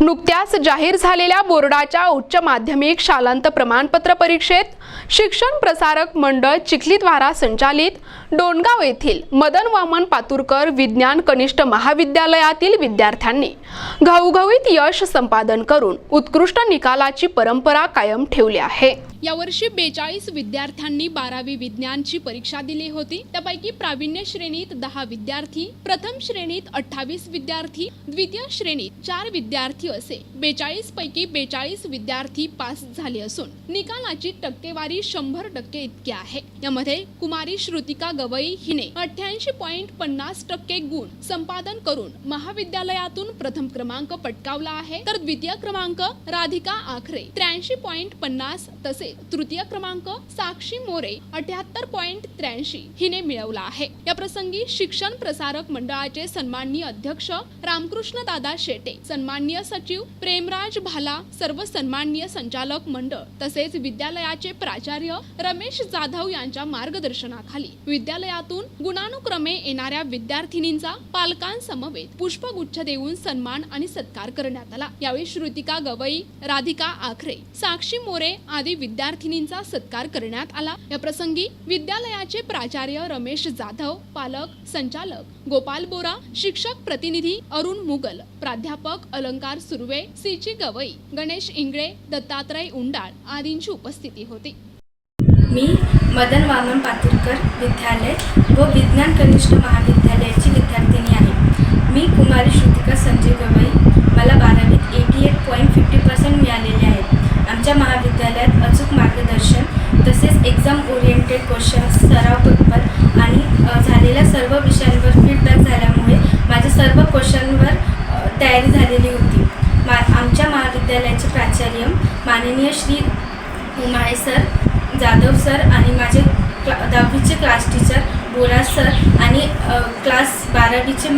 नुकत्याच जाहीर झालेल्या बोर्डाच्या उच्च माध्यमिक शालांत प्रमाणपत्र परीक्षेत शिक्षण प्रसारक मंडळ चिखलीद्वारा संचालित डोणगाव येथील मदन वामन पातुरकर विज्ञान कनिष्ठ महाविद्यालयातील विद्यार्थ्यांनी घवघवीत यश संपादन करून उत्कृष्ट निकालाची परंपरा कायम ठेवली आहे. यावर्षी बेचाळीस विद्यार्थ्यांनी बारावी विज्ञानची परीक्षा दिली होती. त्यापैकी प्रावीण्य श्रेणीत दहा विद्यार्थी प्रथम श्रेणीत अठ्ठावीस विद्यार्थी द्वितीय श्रेणीत चार विद्यार्थी असे बेचाळीस पैकी बेचाळीस विद्यार्थी पास झाले असून निकालाची टक्केवारी शंभर टक्के इतकी आहे. यामध्ये कुमारी श्रुतिका गवई हिने अठ्ठ्याऐंशी पॉईंट पन्नास टक्के गुण संपादन करून महाविद्यालयातून प्रथम क्रमांक पटकावला आहे. तर द्वितीय क्रमांक राधिका आखरे त्र्याऐंशी पॉईंट पन्नास तसेच तृतीय क्रमांक साक्षी मोरे अठ्याहत्तर पॉईंट त्र्याऐंशी हिने मिळवला आहे. या प्रसंगी शिक्षण प्रसारक मंडळाचे सन्माननीय अध्यक्ष रामकृष्ण दादा शेटे सन्माननीय सचिव प्रेमराज भाला सर्व सन्माननीय संचालक मंडळ तसेच विद्यालयाचे प्राचार्य रमेश जाधव यांच्या मार्गदर्शनाखाली विद्यालयातून गुणानुक्रमे येणाऱ्या विद्यार्थिनींचा पालकांसमवेत पुष्पगुच्छ देऊन सन्मान आणि सत्कार करण्यात आला. यावेळी श्रुतिका गवई राधिका आखरे साक्षी मोरे आदी विद्यार्थिनींचा सत्कार करण्यात आला. या प्रसंगी विद्यालयाचे प्राचार्य रमेश जाधव पालक संचालक गोपाल बोरा शिक्षक प्रतिनिधी अरुण मुगल प्राध्यापक अलंकार सुर्वे सीची गवई गणेश इंगळे दत्तात्रय उंडाळ आदींची उपस्थिती होती. मी मदन वामन पातुरकर विद्यालय व विज्ञान कनिष्ठ महाविद्यालयाची विद्यार्थिनी आहे. मी कुमारी श्रुतिका संजय गवई. मला बारावीत eighty eight point fifty percent मिळालेले आहेत आमच्या महाविद्यालयात अचूक मार्गदर्शन तसेच एक्झाम ओरिएंटेड क्वेश्चन्स सराव पेपर आणि झालेल्या सर्व विषयांवर फीडबॅक झाल्यामुळे माझ्या सर्व क्वेश्चनवर तयारी झालेली होती. मा आमच्या महाविद्यालयाचे प्राचार्य माननीय श्री उमाळे सर जाधव सर आणि माझे क्ला दहावीचे क्लास टीचर बोरा सर आणि क्लास बारावीचे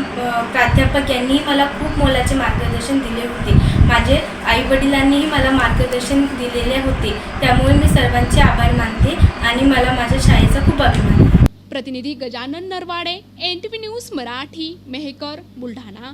प्राध्यापक यांनी मला खूप मोलाचे मार्गदर्शन दिले होते. माझे आईवडिलांनीही मला मार्गदर्शन दिलेले होते. त्यामुळे मी सर्वांचे आभार मानते आणि मला माझ्या शाळेचा खूप अभिमान प्रतिनिधी Gajanan Narwade N T V news Marathi Mehkar Buldhana.